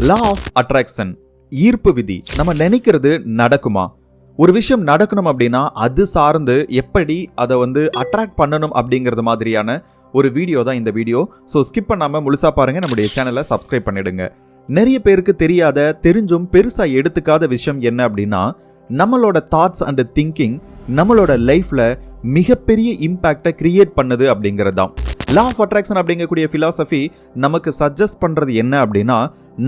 Law of attraction ஈர்ப்பு விதி. நம்ம நினைக்கிறது நடக்குமா? ஒரு விஷயம் நடக்கணும் அப்படின்னா அது சார்ந்து எப்படி அதை வந்து அட்ராக்ட் பண்ணணும் அப்படிங்கிறது மாதிரியான ஒரு வீடியோ தான் இந்த வீடியோ ஸோ ஸ்கிப் பண்ணாமல் முழுசாக பாருங்க. நம்முடைய சேனலை சப்ஸ்கிரைப் பண்ணிடுங்க. நிறைய பேருக்கு தெரியாத தெரிஞ்சும் பெருசாக எடுத்துக்காத விஷயம் என்ன அப்படின்னா நம்மளோட தாட்ஸ் அண்ட் திங்கிங் நம்மளோட லைஃப்பில் மிகப்பெரிய இம்பேக்டை கிரியேட் பண்ணுது அப்படிங்கிறது தான். லா ஆஃப் அட்ராக்ஷன் அப்படிங்கக்கூடிய ஃபிலாசபி நமக்கு சஜஸ்ட் பண்ணுறது என்ன அப்படின்னா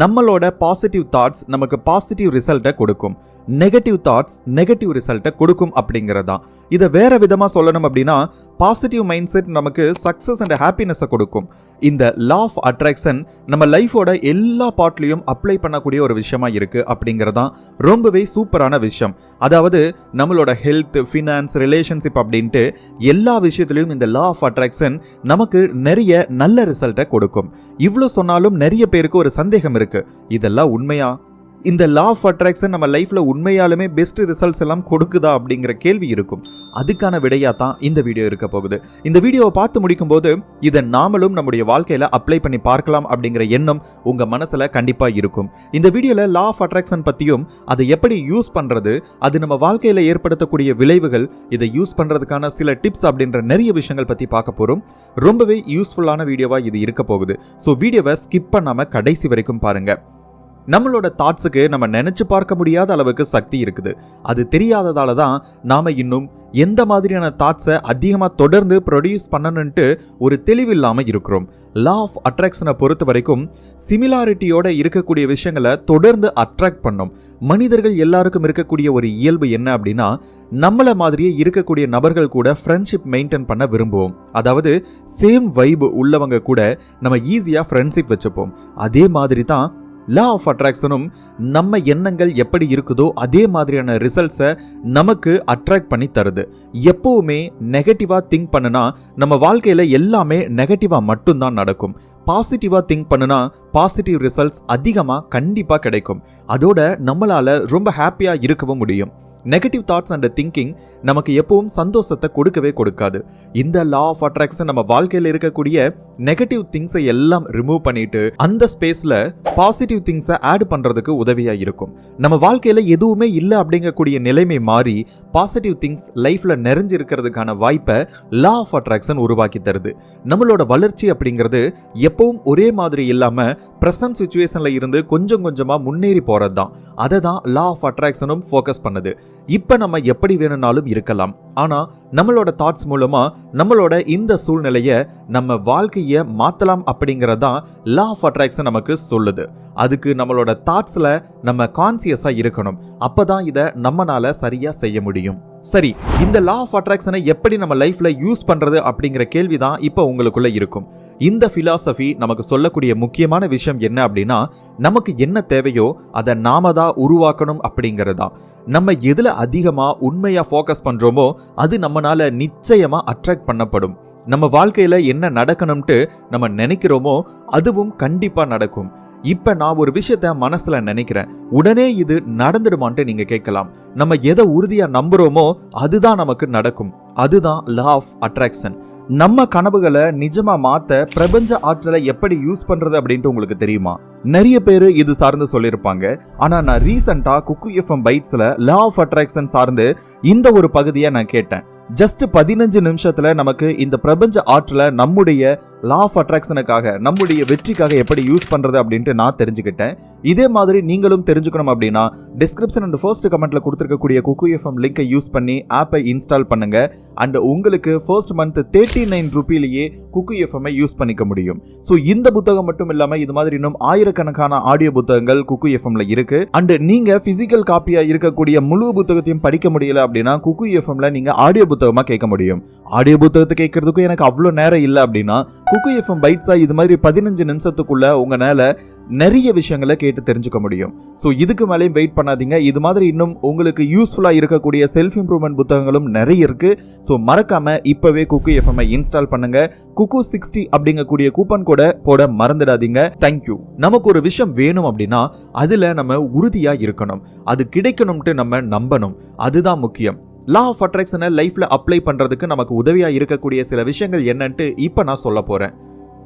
நம்மளோட பாசிட்டிவ் தாட்ஸ் நமக்கு பாசிட்டிவ் ரிசல்ட்டை கொடுக்கும். நெகட்டிவ் தாட்ஸ் நெகட்டிவ் ரிசல்ட்டை கொடுக்கும் அப்படிங்கிறது தான் இதை வேற விதமாக சொல்லணும் அப்படின்னா பாசிட்டிவ் மைண்ட் செட் நமக்கு சக்ஸஸ் அண்ட் ஹாப்பினஸை கொடுக்கும். இந்த லா ஆஃப் அட்ராக்ஷன் நம்ம லைஃபோட எல்லா பார்ட்லேயும் அப்ளை பண்ணக்கூடிய ஒரு விஷயமா இருக்கு அப்படிங்கிறதான் ரொம்பவே சூப்பரான விஷயம். அதாவது நம்மளோட ஹெல்த் ஃபினான்ஸ் ரிலேஷன்ஷிப் அப்படின்ட்டு எல்லா விஷயத்துலையும் இந்த லா ஆஃப் அட்ராக்ஷன் நமக்கு நிறைய நல்ல ரிசல்ட்டை கொடுக்கும். இவ்வளோ சொன்னாலும் நிறைய பேருக்கு ஒரு சந்தேகம் இருக்கு. இதெல்லாம் உண்மையா? இந்த லா ஆஃப் அட்ராக்ஷன் நம்ம லைஃப்பில் உண்மையாலுமே பெஸ்ட் ரிசல்ட்ஸ் எல்லாம் கொடுக்குதா அப்படிங்கிற கேள்வி இருக்கும். அதுக்கான விடையாக தான் இந்த வீடியோ இருக்க போகுது. இந்த வீடியோவை பார்த்து முடிக்கும் போது இதை நாமளும் நம்முடைய வாழ்க்கையில் அப்ளை பண்ணி பார்க்கலாம் அப்படிங்கிற எண்ணம் உங்கள் மனசில் கண்டிப்பாக இருக்கும். இந்த வீடியோவில் லா ஆஃப் அட்ராக்ஷன் பற்றியும் அதை எப்படி யூஸ் பண்ணுறது அது நம்ம வாழ்க்கையில் ஏற்படுத்தக்கூடிய விளைவுகள் இதை யூஸ் பண்ணுறதுக்கான சில டிப்ஸ் அப்படின்ற நிறைய விஷயங்கள் பற்றி பார்க்க போகிறோம் ரொம்பவே யூஸ்ஃபுல்லான வீடியோவாக இது இருக்க போகுது. ஸோ வீடியோவை ஸ்கிப் பண்ணாமல் கடைசி வரைக்கும் பாருங்கள் நம்மளோட தாட்ஸுக்கு நம்ம நினச்சி பார்க்க முடியாத அளவுக்கு சக்தி இருக்குது. அது தெரியாததால தான் நாம் இன்னும் எந்த மாதிரியான தாட்ஸை அதிகமாக தொடர்ந்து ப்ரொடியூஸ் பண்ணணுன்ட்டு ஒரு தெளிவில்லாமல் இருக்கிறோம். லா ஆஃப் அட்ராக்ஷனை பொறுத்த வரைக்கும் சிமிலாரிட்டியோட இருக்கக்கூடிய விஷயங்களை தொடர்ந்து அட்ராக்ட் பண்ணும். மனிதர்கள் எல்லாருக்கும் இருக்கக்கூடிய ஒரு இயல்பு என்ன அப்படின்னா நம்மளை மாதிரியே இருக்கக்கூடிய நபர்கள் கூட ஃப்ரெண்ட்ஷிப் மெயின்டைன் பண்ண விரும்புவோம். அதாவது சேம் வைப் உள்ளவங்க கூட நம்ம ஈஸியாக ஃப்ரெண்ட்ஷிப் வச்சுப்போம். அதே மாதிரி தான் லா ஆஃப் அட்ராக்ஷனும் நம்ம எண்ணங்கள் எப்படி இருக்குதோ அதே மாதிரியான ரிசல்ட்ஸை நமக்கு அட்ராக்ட் பண்ணி தருது. எப்போவுமே நெகட்டிவாக திங்க் பண்ணுனா நம்ம வாழ்க்கையில் எல்லாமே நெகட்டிவாக மட்டும்தான் நடக்கும். பாசிட்டிவாக திங்க் பண்ணுனா பாசிட்டிவ் ரிசல்ட்ஸ் அதிகமாக கண்டிப்பாக கிடைக்கும். அதோட நம்மளால் ரொம்ப ஹாப்பியாக இருக்கவும் முடியும். நெகட்டிவ் தாட்ஸ் அண்ட் திங்கிங் நமக்கு எப்பவும் சந்தோஷத்தை கொடுக்கவே கொடுக்காது. இந்த லா ஆஃப் அட்ராக்ஷன் நம்ம வாழ்க்கையில் இருக்கக்கூடிய நெகட்டிவ் திங்ஸை எல்லாம் ரிமூவ் பண்ணிட்டு அந்த ஸ்பேஸ்ல பாசிட்டிவ் திங்ஸை ஆட் பண்றதுக்கு உதவியா இருக்கும். நம்ம வாழ்க்கையில எதுவுமே இல்லை அப்படிங்கக்கூடிய நிலைமை மாறி பாசிட்டிவ் திங்ஸ் லைஃப்ல நிறைஞ்சு இருக்கிறதுக்கான வாய்ப்பை லா ஆஃப் அட்ராக்ஷன் உருவாக்கி தருது. நம்மளோட வளர்ச்சி அப்படிங்கிறது எப்பவும் ஒரே மாதிரி இல்லாம ப்ரெசன்ட் சுச்சுவேஷன்ல இருந்து கொஞ்சம் கொஞ்சமா முன்னேறி போறது தான் அதை தான் லா ஆஃப் அட்ராக்ஷனும் ஃபோக்கஸ் பண்ணுது. இப்போ நம்ம எப்படி வேணும்னாலும் இருக்கலாம். ஆனால் நம்மளோட தாட்ஸ் மூலமாக நம்மளோட இந்த சூழ்நிலையை நம்ம வாழ்க்கையை மாற்றலாம் அப்படிங்கிறதான் லா ஆஃப் அட்ராக்ஷன் நமக்கு சொல்லுது. அதுக்கு நம்மளோட தாட்ஸில் நம்ம கான்சியஸாக இருக்கணும். அப்போ தான் இதை நம்மனால சரியாக செய்ய முடியும். சரி இந்த லா ஆஃப் அட்ராக்ஷனை எப்படி நம்ம லைஃப்பில் யூஸ் பண்ணுறது அப்படிங்கிற கேள்வி தான் இப்போ உங்களுக்குள்ளே இருக்கும். இந்த ஃபிலாசபி நமக்கு சொல்லக்கூடிய முக்கியமான விஷயம் என்ன அப்படின்னா நமக்கு என்ன தேவையோ அதை நாம தான் உருவாக்கணும் அப்படிங்கிறது தான். நம்ம எதில் அதிகமாக உண்மையாக ஃபோக்கஸ் பண்ணுறோமோ அது நம்மளால் நிச்சயமாக அட்ராக்ட் பண்ணப்படும். நம்ம வாழ்க்கையில் என்ன நடக்கணும்ட்டு நம்ம நினைக்கிறோமோ அதுவும் கண்டிப்பாக நடக்கும். இப்போ நான் ஒரு விஷயத்த மனசில் நினைக்கிறேன். உடனே இது நடந்துடுமான்ட்டு நீங்கள் கேட்கலாம். நம்ம எதை உறுதியாக நம்புறோமோ அதுதான் நமக்கு நடக்கும். அதுதான் லா ஆஃப் அட்ராக்ஷன் நம்ம கனவுகளை நிஜமா மாத்த பிரபஞ்ச ஆற்றலை எப்படி யூஸ் பண்றது அப்படின்ட்டு உங்களுக்கு தெரியுமா? நிறைய பேர் இது சார்ந்து சொல்லியிருப்பாங்க. ஆனா நான் ரீசெண்டா குக்கு எஃப்எம் பைட்ஸ்ல லா ஆஃப் அட்ராக்ஷன் சார்ந்து இந்த ஒரு பகுதியை நான் கேட்டேன். ஜஸ்ட் பதினஞ்சு நிமிஷத்துல நமக்கு இந்த பிரபஞ்ச ஆற்றலை நம்முடைய லா ஆஃப் அட்ராக்ஷனுக்காக நம்முடைய வெற்றிக்காக எப்படி யூஸ் பண்ணுறது அப்படின்ட்டு நான் தெரிஞ்சுக்கிட்டேன். இதே மாதிரி நீங்களும் தெரிஞ்சுக்கணும் அப்படின்னா டிஸ்கிரிப்ஷன் அண்ட் ஃபர்ஸ்ட் கமெண்ட்டில் கொடுத்துருக்கக்கூடிய குக்கு எஃப்எம் லிங்கை யூஸ் பண்ணி ஆப்பை இன்ஸ்டால் பண்ணுங்க. அண்ட் உங்களுக்கு ஃபர்ஸ்ட் மந்த் தேர்ட்டி நைன் ருபிலேயே குக்கு எஃப்எம்ஐ யூஸ் பண்ணிக்க முடியும். ஸோ இந்த புத்தகம் மட்டும் இல்லாமல் இது மாதிரி இன்னும் ஆயிரக்கணக்கான ஆடியோ புத்தகங்கள் குக்கு எஃப்எம்ல இருக்கு. அண்ட் நீங்க பிசிக்கல் காப்பியா இருக்கக்கூடிய முழு புத்தகத்தையும் படிக்க முடியல அப்படின்னா குக்கு எஃப்எம்ல நீங்க ஆடியோ புத்தகமா கேட்க முடியும். ஆடியோ புத்தகத்தை கேட்கறதுக்கும் எனக்கு அவ்வளோ நேரம் இல்லை அப்படின்னா குக்கு எஃப்எம் பைட்ஸா இது மாதிரி பதினஞ்சு நிமிஷத்துக்குள்ள உங்களால் நிறைய விஷயங்களை கேட்டு தெரிஞ்சுக்க முடியும். ஸோ இதுக்கு மேலேயும் வெயிட் பண்ணாதீங்க. இது மாதிரி இன்னும் உங்களுக்கு யூஸ்ஃபுல்லாக இருக்கக்கூடிய செல்ஃப் இம்ப்ரூவ்மெண்ட் புத்தகங்களும் நிறைய இருக்குது ஸோ மறக்காமல் இப்போவே குக்கு எஃப்எம்ஐ இன்ஸ்டால் பண்ணுங்க. குக்கு சிக்ஸ்டி அப்படிங்கக்கூடிய கூப்பன் கூட போட மறந்துடாதீங்க. தேங்க்யூ நமக்கு ஒரு விஷயம் வேணும் அப்படின்னா அதில் நம்ம உறுதியாக இருக்கணும். அது கிடைக்கணும்ட்டு நம்ம நம்பணும். அதுதான் முக்கியம். லா ஆஃப் அட்ராக்ஷனை லைஃப்பில் அப்ளை பண்ணுறதுக்கு நமக்கு உதவியாக இருக்கக்கூடிய சில விஷயங்கள் என்னன்ட்டு இப்போ நான் சொல்ல போகிறேன்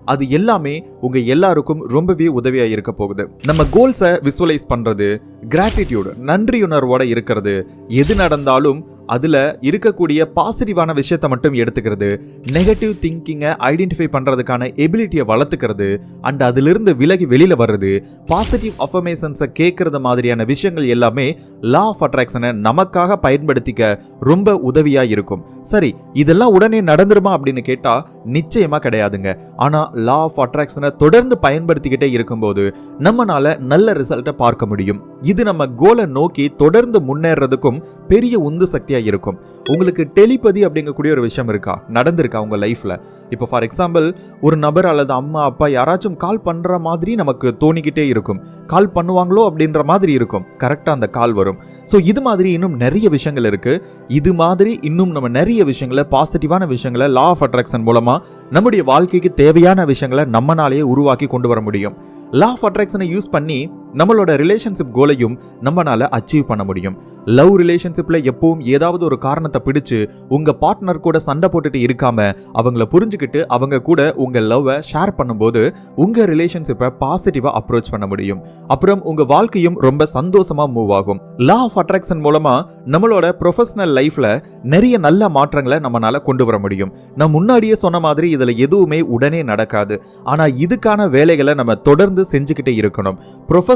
அது எல்லாமே உங்க எல்லாருக்கும் ரொம்பவே உதவியா இருக்க போகுது. நம்ம கோல்ஸை விசுவலைஸ் பண்றது கிராட்டிடியூட் நன்றியுணர்வோட இருக்கிறது எது நடந்தாலும் அதில் இருக்கக்கூடிய பாசிட்டிவான விஷயத்த மட்டும் எடுத்துக்கிறது நெகட்டிவ் திங்கிங்கை ஐடென்டிஃபை பண்ணுறதுக்கான எபிலிட்டியை வளர்த்துக்கிறது அண்ட் அதிலிருந்து விலகி வெளியில் வர்றது பாசிட்டிவ் அஃபர்மேஷன்ஸை கேட்குறது மாதிரியான விஷயங்கள் எல்லாமே லா ஆஃப் அட்ராக்ஷனை நமக்காக பயன்படுத்திக்க ரொம்ப உதவியாக இருக்கும். சரி இதெல்லாம் உடனே நடந்துருமா அப்படின்னு கேட்டால் நிச்சயமாக கிடையாதுங்க. ஆனால் லா ஆஃப் அட்ராக்ஷனை தொடர்ந்து பயன்படுத்திக்கிட்டே இருக்கும்போது நம்மளால் நல்ல ரிசல்ட்டை பார்க்க முடியும். இது நம்ம கோலை நோக்கி தொடர்ந்து முன்னேறதுக்கும் பெரிய உந்து சக்தியாக சக்தியா இருக்கும். உங்களுக்கு டெலிபதி அப்படிங்கக்கூடிய ஒரு விஷயம் இருக்கா? நடந்திருக்கா உங்க லைஃப்ல? இப்போ ஃபார் எக்ஸாம்பிள் ஒரு நபர் அல்லது அம்மா அப்பா யாராச்சும் கால் பண்ற மாதிரி நமக்கு தோணிக்கிட்டே இருக்கும். கால் பண்ணுவாங்களோ அப்படின்ற மாதிரி இருக்கும். கரெக்டாக அந்த கால் வரும். ஸோ இது மாதிரி இன்னும் நிறைய விஷயங்கள் இருக்கு. இது மாதிரி இன்னும் நம்ம நிறைய விஷயங்களை பாசிட்டிவான விஷயங்களை லா ஆஃப் அட்ராக்ஷன் மூலமா நம்முடைய வாழ்க்கைக்கு தேவையான விஷயங்களை நம்மனாலேயே உருவாக்கி கொண்டு வர முடியும். லா ஆஃப் அட்ராக்ஷனை யூஸ் பண்ணி நம்மளோட ரிலேஷன்ஷிப் கோலையும் நம்மளால அச்சீவ் பண்ண முடியும். லவ் ரிலேஷன்ஷிப்ல எப்பவும் ஏதாவது ஒரு காரணத்தை பிடிச்சு உங்க பார்ட்னர் கூட சண்டை போட்டுட்டு இருக்காம அவங்கள புரிஞ்சுக்கிட்டு அவங்க கூட உங்க லவ்வை ஷேர் பண்ணும்போது உங்க ரிலேஷன்ஷிப்பை பாசிட்டிவா அப்ரோச் பண்ண முடியும். அப்புறம் உங்க வாழ்க்கையும் ரொம்ப சந்தோஷமா மூவ் ஆகும். லா ஆஃப் அட்ராக்ஷன் மூலமா நம்மளோட ப்ரொஃபஷனல் லைஃப்ல நிறைய நல்ல மாற்றங்களை நம்மனால கொண்டு வர முடியும். நான் முன்னாடியே சொன்ன மாதிரி இதுல எதுவுமே உடனே நடக்காது. ஆனா இதுக்கான வேலைகளை நம்ம தொடர்ந்து செஞ்சுக்கிட்டே இருக்கணும்.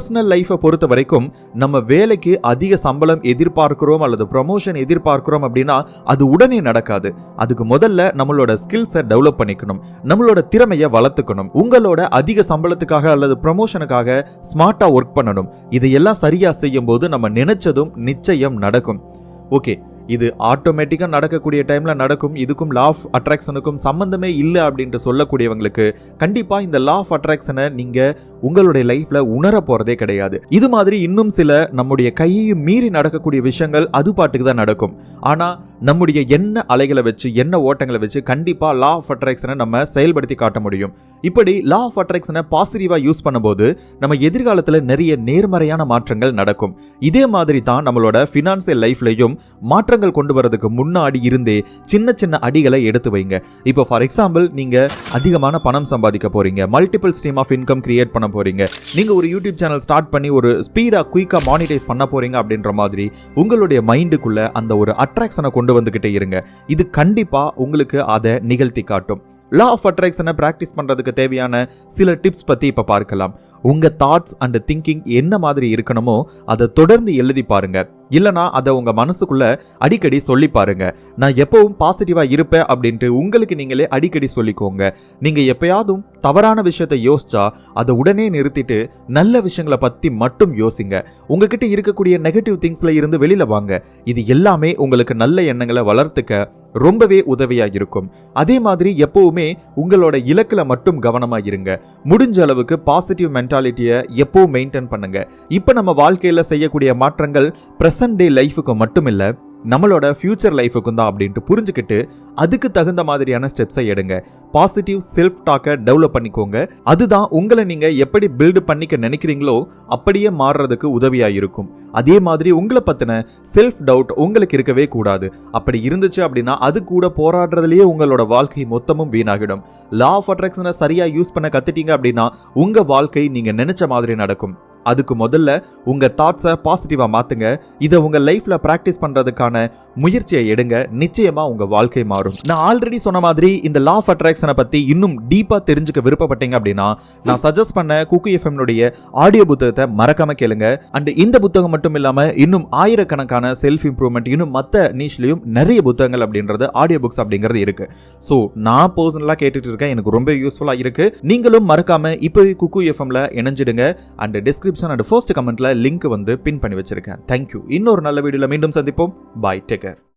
பர்சனல் லைஃப்பை பொறுத்த வரைக்கும் நம்ம வேலைக்கு அதிக சம்பளம் எதிர்பார்க்கிறோம் அல்லது ப்ரமோஷன் எதிர்பார்க்கிறோம் அப்படின்னா அது உடனே நடக்காது. அதுக்கு முதல்ல நம்மளோட ஸ்கில்ஸை டெவலப் பண்ணிக்கணும். நம்மளோட திறமையை வளர்த்துக்கணும். உங்களோட அதிக சம்பளத்துக்காக அல்லது ப்ரமோஷனுக்காக ஸ்மார்ட்டாக ஒர்க் பண்ணணும். இதையெல்லாம் சரியாக செய்யும் போது நம்ம நினைச்சதும் நிச்சயம் நடக்கும். ஓகே இது ஆட்டோமேட்டிக்காக நடக்கக்கூடிய டைமில் நடக்கும் இதுக்கும் லா ஆஃப் அட்ராக்ஷனுக்கும் சம்மந்தமே இல்லை அப்படின்ட்டு சொல்லக்கூடியவங்களுக்கு கண்டிப்பாக இந்த லா ஆஃப் அட்ராக்ஷனை நீங்கள் உங்களுடைய லைஃப்பில் உணர போகிறதே கிடையாது. இது மாதிரி இன்னும் சில நம்முடைய கையையும் மீறி நடக்கக்கூடிய விஷயங்கள் அது பாட்டுக்கு தான் நடக்கும். ஆனால் நம்முடைய என்ன அலைகளை வச்சு என்ன ஓட்டங்களை வச்சு கண்டிப்பாக லா ஆஃப் அட்ராக்ஷனை நம்ம செயல்படுத்தி காட்ட முடியும். இப்படி லா ஆஃப் அட்ராக்ஷனை பாசிட்டிவாக யூஸ் பண்ணும்போது நம்ம எதிர்காலத்தில் நிறைய நேர்மறையான மாற்றங்கள் நடக்கும். இதே மாதிரி தான் நம்மளோட ஃபினான்சியல் லைஃப்லையும் மாற்ற மாற்றங்கள் கொண்டு வரதுக்கு முன்னாடி இருந்தே சின்ன சின்ன அடிகளை எடுத்து வைங்க. இப்போ ஃபார் எக்ஸாம்பிள் நீங்க அதிகமான பணம் சம்பாதிக்க போறீங்க. Multiple stream of income create பண்ண போறீங்க. நீங்க ஒரு யூடியூப் சேனல் ஸ்டார்ட் பண்ணி ஒரு ஸ்பீடா குயிக்கா மானிடைஸ் பண்ண போறீங்க அப்படின்ற மாதிரி உங்களுடைய மைண்டுக்குள்ள அந்த ஒரு அட்ராக்ஷனை கொண்டு வந்துகிட்டே இருங்க. இது கண்டிப்பா உங்களுக்கு அதை நிகழ்த்தி காட்டும். லா ஆஃப் அட்ராக்ஷனை ப்ராக்டிஸ் பண்ணுறதுக்கு தேவையான சில டிப்ஸ் பற்றி இப்போ பார்க்கலாம். உங்கள் தாட்ஸ் அண்ட் திங்கிங் என்ன மாதிரி இருக்கணுமோ அதை தொடர்ந்து எழுதி பாருங்கள் இல்லனா அதை உங்கள் மனசுக்குள்ள அடிக்கடி சொல்லி பாருங்க நான் எப்பவும் பாசிட்டிவாக இருப்பேன் அப்படின்ட்டு உங்களுக்கு நீங்களே அடிக்கடி சொல்லிக்கோங்க. நீங்கள் எப்பயாவதும் தவறான விஷயத்தை யோசிச்சா அதை உடனே நிறுத்திட்டு நல்ல விஷயங்களை பற்றி மட்டும் யோசிங்க. உங்ககிட்ட இருக்கக்கூடிய நெகட்டிவ் திங்ஸில் இருந்து வெளியில வாங்க. இது எல்லாமே உங்களுக்கு நல்ல எண்ணங்களை வளர்த்துக்க ரொம்பவே உதவியா இருக்கும். அதே மாதிரி எப்பவுமே உங்களோட இலக்குல மட்டும் கவனமாக இருங்க. முடிஞ்ச அளவுக்கு பாசிட்டிவ் மென்டாலிட்டியை எப்போவும் மெயின்டைன் பண்ணுங்க. இப்போ நம்ம வாழ்க்கையில செய்யக்கூடிய மாற்றங்கள் ப்ரெசன்ட் டே லைஃபுக்கு மட்டும் இல்லை நம்மளோட ஃபியூச்சர் லைஃபுக்கும் தான் அப்படின்ட்டு புரிஞ்சுக்கிட்டு அதுக்கு தகுந்த மாதிரியான ஸ்டெப்ஸை எடுங்க. பாசிட்டிவ் செல்ஃப் டாக்கை டெவலப் பண்ணிக்கோங்க. அதுதான் உங்களை நீங்கள் எப்படி பில்டு பண்ணிக்க நினைக்கிறீங்களோ அப்படியே மாறுறதுக்கு உதவியாக இருக்கும். அதே மாதிரி உங்களை பற்றின செல்ஃப் டவுட் உங்களுக்கு இருக்கவே கூடாது. அப்படி இருந்துச்சு அப்படின்னா அது கூட போராடுறதுலேயே உங்களோட வாழ்க்கை மொத்தமும் வீணாகிடும். லா ஆஃப் அட்ராக்ஷனை சரியாக யூஸ் பண்ண கத்துட்டீங்க அப்படின்னா உங்கள் வாழ்க்கை நீங்கள் நினச்ச மாதிரி நடக்கும். அதுக்கு முதல்ல உங்கள் தாட்ஸை பாசிட்டிவாக மாற்றுங்க இதை உங்கள் லைஃப்பில் ப்ராக்டிஸ் பண்ணுறதுக்கான முயற்சியை எடுங்க. நிச்சயமாக உங்கள் வாழ்க்கை மாறும். நான் ஆல்ரெடி சொன்ன மாதிரி இந்த லா ஆஃப் அட்ராக்ஷனை பற்றி இன்னும் டீப்பாக தெரிஞ்சுக்க விருப்பப்பட்டீங்க அப்படின்னா நான் சஜஸ்ட் பண்ண குக்கு எஃப்எம்னுடைய ஆடியோ புத்தகத்தை மறக்காம கேளுங்க. அண்ட் இந்த புத்தகம் மட்டும் இல்லாமல் இன்னும் ஆயிரக்கணக்கான செல்ஃப் இம்ப்ரூவ்மெண்ட் இன்னும் மற்ற நீஷ்லயும் நிறைய புத்தகங்கள் அப்படின்றது ஆடியோ புக்ஸ் அப்படிங்கிறது இருக்கு. ஸோ நான் பர்சனலாக கேட்டுட்டு இருக்கேன். எனக்கு ரொம்ப யூஸ்ஃபுல்லாக இருக்கு. நீங்களும் மறக்காம இப்போவே குக்கு எஃப்எம்ல இணைஞ்சிடுங்க. அண்ட் டிஸ்கிரிப் டிஸ்கிரிப்ஷன் அண்ட் ஃபர்ஸ்ட் கமெண்ட்ல லிங்க் வந்து பின் பண்ணி வச்சிருக்கேன். தேங்க்யூ இன்னொரு நல்ல வீடியோல மீண்டும் சந்திப்போம். பாய் டேக்கர்